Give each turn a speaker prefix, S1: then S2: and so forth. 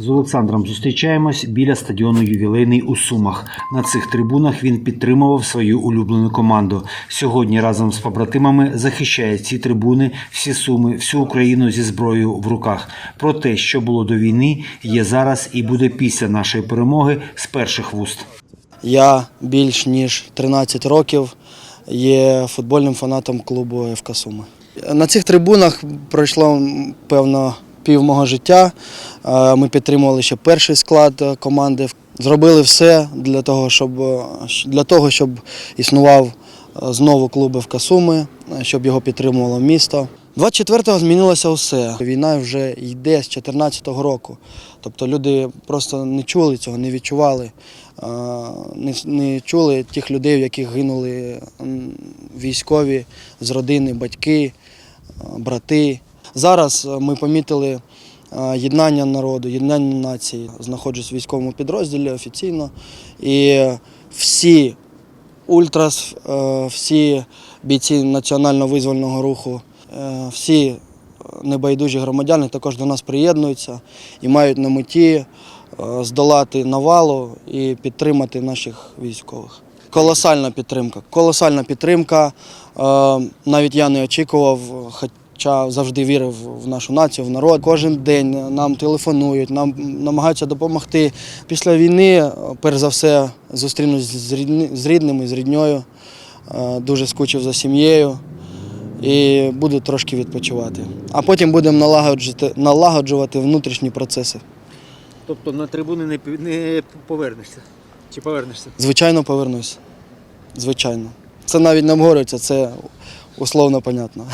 S1: З Олександром зустрічаємось біля стадіону Ювілейний у Сумах. На цих трибунах він підтримував свою улюблену команду. Сьогодні разом з побратимами захищає ці трибуни, всі суми, всю Україну зі зброєю в руках. Про те, що було до війни, є зараз і буде після нашої перемоги з перших вуст.
S2: Я більш ніж 13 років є футбольним фанатом клубу ФК Суми. На цих трибунах пройшло певно пів мого життя. Е, Ми підтримували ще перший склад е, команди. Зробили все для того, щоб, е, для того, щоб існував знову клуб ФК Суми, е, щоб його підтримувало місто. 24-го змінилося все. Війна вже йде з 2014 року. Тобто люди просто не чули цього, не відчували, не, чули тих людей, в яких гинули військові з родини, батьки, брати. Зараз е, ми помітили е, єднання народу, єднання нації. Знаходжусь в військовому підрозділі офіційно. І всі ультрас, е, всі бійці національно-визвольного руху, всі небайдужі громадяни також до нас приєднуються і мають на меті здолати навалу і підтримати наших військових. Колосальна підтримка. Колосальна підтримка. Навіть я не очікував, хоча завжди вірив в нашу націю, в народ. Кожен день нам телефонують, нам намагаються допомогти. Після війни, е, перш за все, зустрінусь з рідни- з рідними, з рідньою. Е, Дуже скучив за сім'єю і буду трошки відпочивати. А потім будемо налагоджувати, налагоджувати внутрішні процеси.
S1: Тобто на трибуни не, не повернешся. Чи повернешся?
S2: Звичайно, повернусь. Звичайно. Це навіть не обговорюється, це условно понятно.